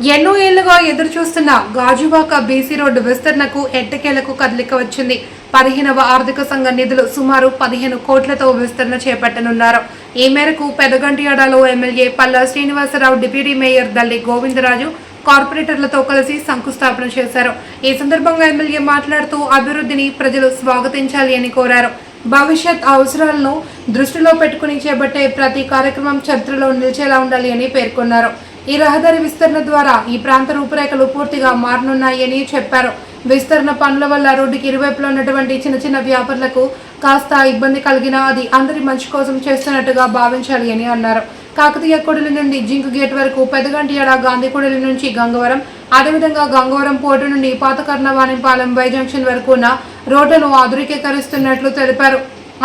ఎన్నో ఏళ్ళుగా ఎదురు చూస్తున్న గాజువాక బీసీ రోడ్డు విస్తరణకు ఎట్టకేలకు కదలిక వచ్చింది. పదిహేనవ ఆర్థిక సంఘ నిధులు సుమారు పదిహేను కోట్లతో విస్తరణ చేపట్టనున్నారు. ఈ మేరకు పెదగంటియాడలో MLA Palla Srinivasarao deputy mayor Dalli Govindaraju కార్పొరేటర్లతో కలిసి శంకుస్థాపన చేశారు. ఈ సందర్భంగా ఎమ్మెల్యే మాట్లాడుతూ అభివృద్ధిని ప్రజలు స్వాగతించాలి అని కోరారు. భవిష్యత్ అవసరాలను దృష్టిలో పెట్టుకుని చేపట్టే ప్రతి కార్యక్రమం చరిత్రలో నిలిచేలా ఉండాలి అని పేర్కొన్నారు. ఈ రహదారి విస్తరణ ద్వారా ఈ ప్రాంత రూపురేఖలు పూర్తిగా మారనున్నాయని చెప్పారు. విస్తరణ పనుల వల్ల రోడ్డుకి ఇరువైపులో ఉన్నటువంటి చిన్న చిన్న వ్యాపారులకు కాస్త ఇబ్బంది కలిగినా అది అందరి మంచి కోసం చేస్తున్నట్టుగా భావించాలి అని అన్నారు. కాకతీయ కొడలి నుండి జింక్ గేట్ వరకు పెదగంటియాడ గాంధీ కొడలి నుంచి గంగవరం అదేవిధంగా గంగవరం పోర్టు నుండి పాతకర్ణవాణిపాలెం వై జంక్షన్ వరకు ఉన్న రోడ్డును ఆధునికీకరిస్తున్నట్లు తెలిపారు.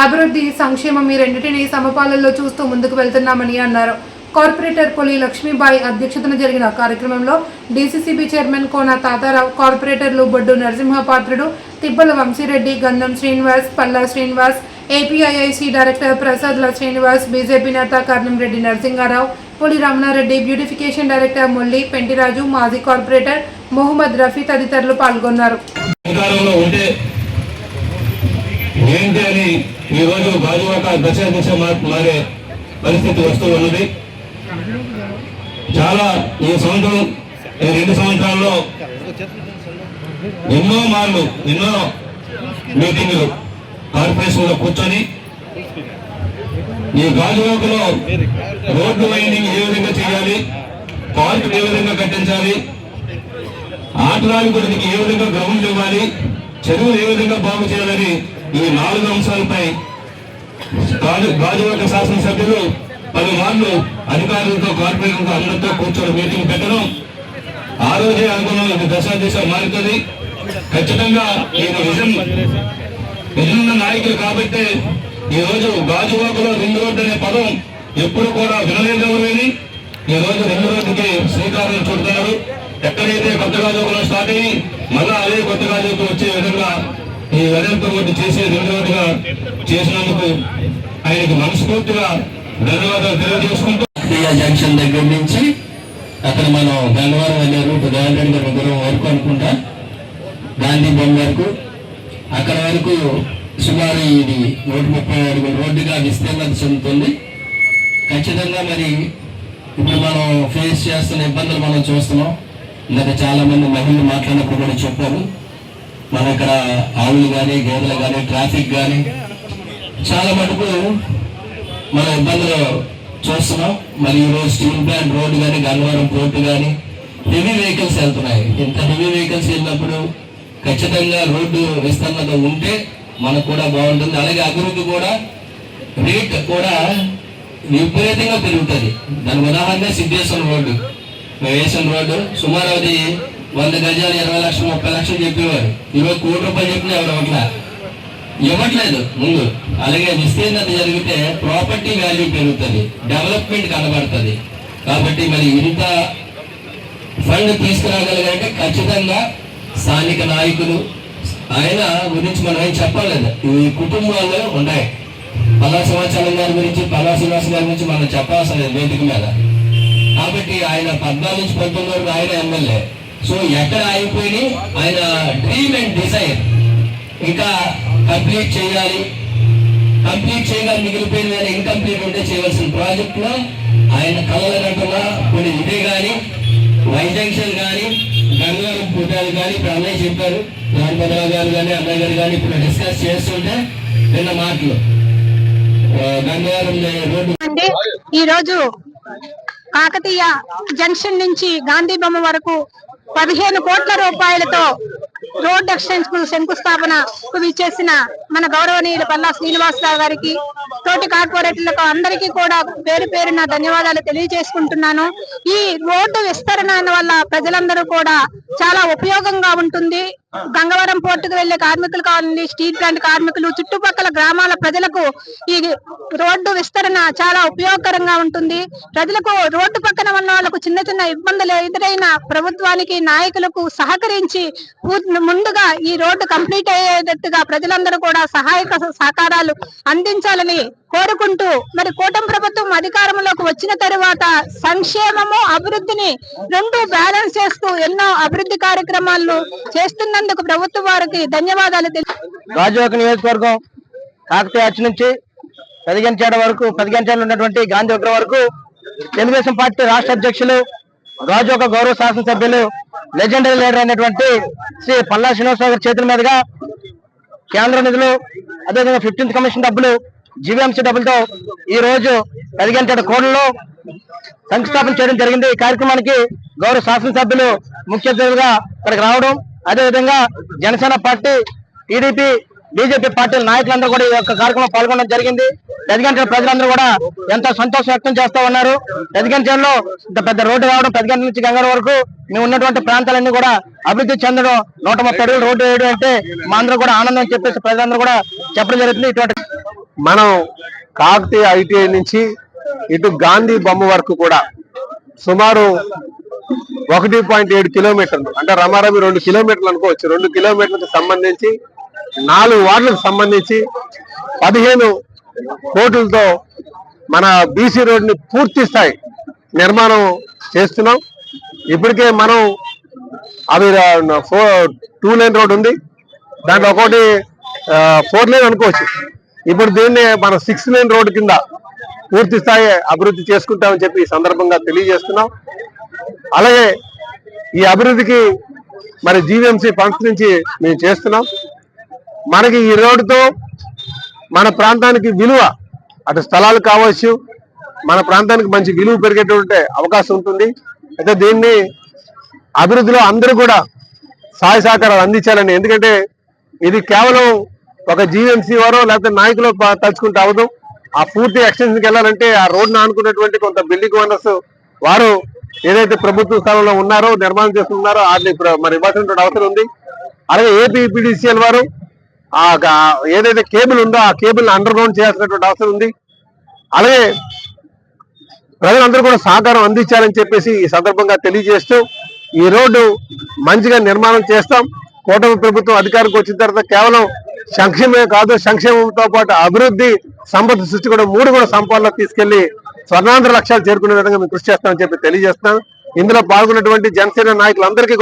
అభివృద్ధి సంక్షేమం ఈ రెండింటినీ సమపాలనలో చూస్తూ ముందుకు వెళ్తున్నామని అన్నారు. కార్పొరేటర్ పొలి లక్ష్మీబాయి అధ్యక్షతన జరిగిన కార్యక్రమంలో డీసీసీబీ చైర్మన్ కోన తాతారావు కార్పొరేటర్లు బొడ్డు Narasimhapatrudu Tibbala Vamsi Reddy Gandham Srinivas Palla Srinivas APIIC director Prasadla Srinivas BJP నేత కర్ణంరెడ్డి నరసింహారావు పులి రమణారెడ్డి బ్యూటిఫికేషన్ డైరెక్టర్ ముల్లి పెంటిరాజు మాజీ కార్పొరేటర్ మొహమ్మద్ రఫీ తదితరులు పాల్గొన్నారు. పరిస్థితి వస్తూ ఉన్నది. చాలా ఈ సంవత్సరం ఈ రెండు సంవత్సరాల్లో ఎన్నో మార్లు ఎన్నో మీటింగ్లు కార్పొరేషన్లో కూర్చొని ఈ గాజువాకలో రోడ్డు వైండింగ్ ఏ విధంగా చేయాలి పార్క్ ఏ విధంగా కట్టించాలి ఆటలాడుకోవడానికి ఏ విధంగా గ్రౌండ్ ఇవ్వాలి చెరువులు ఏ విధంగా బాగు చేయాలని ఈ నాలుగు అంశాలపై గాజువాక శాసనసభ్యులు పలుమార్లు అధికారులతో కార్పొరేటర్లతో అందరితో కూర్చొని మీటింగ్ పెట్టడం ఆ రోజే అనుకున్నాం ఇది దశ దిశ మారుతుంది. ఖచ్చితంగా నేను విజన్ విజన్ ఉన్న నాయకులు కాబట్టి ఈ రోజు గాజువాకలో రింగ్ రోడ్డు అనే పదం ఎప్పుడు కూడా వినలేదు ఎవరేని ఈ రోజు రింగ్ రోడ్డుకి శ్రీకారం చుడుతున్నారు. ఎక్కడైతే కొత్త గాజువాకలో స్టార్ట్ అయ్యి మళ్ళా అదే కొత్త గాజువాకు వచ్చే విధంగా ఈ వెడల్పు చేసే రింగ్ రోడ్డుగా చేసినందుకు ఆయనకు మనస్ఫూర్తిగా ధన్యవాదాలు తెలియజేసుకుంటూ జంక్షన్ దగ్గర నుంచి అక్కడ మనం గన్నవరం వెళ్ళే రూట్ గాంధీ దూరం వరకు అనుకుంటా. గాంధీ బొమ్మ వరకు. అక్కడ వరకు సుమారు ఇది నూట ముప్పై అడుగుల రోడ్డుగా విస్తీర్ణత చెందుతుంది. ఖచ్చితంగా మరి ఇప్పుడు మనం ఫేస్ చేస్తున్న ఇబ్బందులు మనం చూస్తున్నాం. ఇందాక చాలా మంది మహిళలు మాట్లాడినప్పుడు కూడా చెప్పారు. మన ఇక్కడ ఆవులు కానీ గేదెలు కానీ ట్రాఫిక్ కానీ చాలా మటుకు మన ఇబ్బందులు చూస్తున్నాం. మరి ఈరోజు స్టీల్ ప్లాంట్ రోడ్డు కానీ గన్నవరం పోర్టు కానీ హెవీ వెహికల్స్ వెళ్తున్నాయి. ఇంత హెవీ వెహికల్స్ వెళ్ళినప్పుడు ఖచ్చితంగా రోడ్డు విస్తరణత ఉంటే మనకు కూడా బాగుంటుంది. అలాగే అభివృద్ధి కూడా రేట్ కూడా విపరీతంగా పెరుగుతుంది. దాని ఉదాహరణ సిద్ధేశ్వరం రోడ్డు. వేసిన రోడ్డు సుమారు అది వంద గజాలు ఇరవై లక్షలు ముప్పై లక్షలు చెప్పేవారు. ఈరోజు కోటి రూపాయలు చెప్పిన ఎవరు అట్లా ఇవ్వట్లేదు ముందు. అలాగే విస్తీర్ణత జరిగితే ప్రాపర్టీ వాల్యూ పెరుగుతుంది డెవలప్మెంట్ కనబడుతుంది. కాబట్టి మరి ఇంత ఫండ్ తీసుకురాగలిగారంటే ఖచ్చితంగా స్థానిక నాయకులు ఆయన గురించి మనం ఏం చెప్పలేదు. ఈ కుటుంబాల్లో ఉన్నాయి. పలా సమాచారం గారి గురించి పలా శ్రీనివాస గారి గురించి మనం చెప్పాల్సిన వేదిక మీద. కాబట్టి ఆయన పద్నాలుగు నుంచి పంతొమ్మిది వరకు ఆయన ఎమ్మెల్యే. సో ఎక్కడ ఆగిపోయి ఆయన డ్రీమ్ అండ్ డిజైర్ ఇంకా కంప్లీట్ చేయాలి. కంప్లీట్ చేయగా మిగిలిపోయిన వేరే ఇన్కంప్లీట్ ఉంటే చేయవలసిన ప్రాజెక్ట్లో ఆయన కళ్ళ గంటలా కొన్ని ఇదే కానీ వైజంక్షన్ కానీ గంగారం పుట్టాలు కానీ ఇప్పుడు అన్నయ్య చెప్పారు. రామభద్రరావు గారు కానీ అన్నయ్య గారు కానీ ఇప్పుడు డిస్కస్ చేస్తుంటే నిన్న మాటలు. గంగారం రోడ్డు ఈరోజు ఈ రోజు కాకతీయ జంక్షన్ నుంచి గాంధీ బొమ్మ వరకు పదిహేను కోట్ల రూపాయలతో రోడ్ ఎక్స్టెన్షన్ శంకుస్థాపన చేసిన మన గౌరవనీయులు పల్లా శ్రీనివాసరావు గారికి తోటి కార్పొరేటర్లకు అందరికీ కూడా పేరు పేరున ధన్యవాదాలు తెలియజేసుకుంటున్నాను. ఈ రోడ్డు విస్తరణ వల్ల ప్రజలందరూ కూడా చాలా ఉపయోగంగా ఉంటుంది. గంగవరం పోర్టుకు వెళ్ళే కార్మికులు కావాలండి స్టీల్ ప్లాంట్ కార్మికులు చుట్టుపక్కల గ్రామాల ప్రజలకు ఈ రోడ్డు విస్తరణ చాలా ఉపయోగకరంగా ఉంటుంది. ప్రజలకు రోడ్డు పక్కన ఉన్న వాళ్ళకు చిన్న చిన్న ఇబ్బందులు ఎదురైన ప్రభుత్వానికి నాయకులకు సహకరించి ముందుగా ఈ రోడ్డు కంప్లీట్ అయ్యేటట్టుగా ప్రజలందరూ కూడా సహాయక సహకారాలు అందించాలని కోరుకుంటూ మరి కూటమి ప్రభుత్వం అధికారంలోకి వచ్చిన తరువాత సంక్షేమము అభివృద్ధిని రెండు బ్యాలెన్స్ చేస్తూ ఎన్నో అభివృద్ధి కార్యక్రమాలు చేస్తున్నందుకు ప్రభుత్వం వారికి ధన్యవాదాలు తెలి- గాజువాక నియోజకవర్గం కాకతీయ అచ్చు నుంచి పదిగంచేడ వరకు పదిగంచేడలో ఉన్నటువంటి గాంధీ విగ్రహం వరకు తెలుగుదేశం పార్టీ రాష్ట్ర అధ్యక్షులు గాజువాక గౌరవ శాసనసభ్యులు లెజెండరీ లీడర్ అయినటువంటి శ్రీ పల్లా శ్రీనివాసరావు గారి చేతుల మీదుగా కేంద్ర నిధులు అదేవిధంగా ఫిఫ్టీన్త్ కమిషన్ డబ్బులు జీవీఎంసీ డబ్బులతో ఈ రోజు పదిగంటల కోడలో శంకుస్థాపన చేయడం జరిగింది. ఈ కార్యక్రమానికి గౌరవ శాసనసభ్యులు ముఖ్య అతిథులుగా ఇక్కడికి రావడం అదేవిధంగా జనసేన పార్టీ టీడీపీ బీజేపీ పార్టీల నాయకులందరూ కూడా ఈ యొక్క కార్యక్రమం పాల్గొనడం జరిగింది. పెద్దగంటల ప్రజలందరూ కూడా ఎంతో సంతోషం వ్యక్తం చేస్తా ఉన్నారు. పెద్దగంటలో ఇంత పెద్ద రోడ్డు రావడం పెద్దగంట నుంచి గంగర వరకు మేము ఉన్నటువంటి ప్రాంతాలన్నీ కూడా అభివృద్ధి చెందడం నూట ముప్పై అడుగులు రోడ్డు వేయడం అంటే మా అందరూ కూడా ఆనందం చెప్పేసి ప్రజలందరూ కూడా చెప్పడం జరుగుతుంది. ఇటువంటి మనం కాకతీయ ఐటీఐ నుంచి ఇటు గాంధీ బొమ్మ వరకు కూడా సుమారు ఒకటి పాయింట్ ఏడు కిలోమీటర్లు అంటే రమారమి రెండు కిలోమీటర్లు అనుకోవచ్చు రెండు కిలోమీటర్లకు సంబంధించి నాలుగు వార్డులకు సంబంధించి పదిహేను కోట్లతో మన బీసీ రోడ్ని పూర్తి స్థాయి నిర్మాణం చేస్తున్నాం. ఇప్పటికే మనం అవి ఫోర్ టూ లైన్ రోడ్ ఉంది. దాంట్లో ఒకటి ఫోర్ లైన్ అనుకోవచ్చు. ఇప్పుడు దీన్ని మన సిక్స్ లైన్ రోడ్ కింద పూర్తి స్థాయి అభివృద్ధి చేసుకుంటామని చెప్పి ఈ సందర్భంగా తెలియజేస్తున్నాం. అలాగే ఈ అభివృద్ధికి మరి జీవీఎంసీ ఫండ్స్ నుంచి మేము చేస్తున్నాం. మనకి ఈ రోడ్డుతో మన ప్రాంతానికి విలువ అటు స్థలాలు కావచ్చు మన ప్రాంతానికి మంచి విలువ పెరిగేటువంటి అవకాశం ఉంటుంది. అయితే దీన్ని అభివృద్ధిలో అందరూ కూడా సహాయ సహకారాలు అందించాలని ఎందుకంటే ఇది కేవలం ఒక జీఎంసీ వారో లేకపోతే నాయకులు తలుచుకుంటే అవదు ఆ పూర్తి ఎక్స్టెన్షన్కి వెళ్ళాలంటే ఆ రోడ్ను ఆనుకున్నటువంటి కొంత బిల్డింగ్ ఓనర్స్ వారు ఏదైతే ప్రభుత్వ స్థలంలో ఉన్నారో నిర్మాణం చేస్తున్నారో వాటిని ప్ర- మరి ఇవ్వాల్సినటువంటి అవసరం ఉంది. అలాగే ఏపీపీడీసీఎల్ వారు ఆ ఏదైతే కేబుల్ ఉందో ఆ కేబుల్ అండర్ గ్రౌండ్ చేయాల్సినటువంటి అవసరం ఉంది. అలాగే ప్రజలందరూ కూడా సహకారం అందించాలని చెప్పేసి ఈ సందర్భంగా తెలియజేస్తూ ఈ రోడ్డు మంచిగా నిర్మాణం చేస్తాం. కూటమి ప్రభుత్వం అధికారికి వచ్చిన తర్వాత కేవలం సంక్షేమమే కాదు సంక్షేమంతో పాటు అభివృద్ధి సంపద సృష్టి కూడా మూడు కూడా సంపాదనలో తీసుకెళ్ళి స్వర్ణాంధ్ర లక్ష్యాలు చేరుకునే విధంగా మేము కృషి చేస్తామని చెప్పి తెలియజేస్తున్నాం. ఇందులో పాల్గొన్నటువంటి జనసేన నాయకులందరికీ కూడా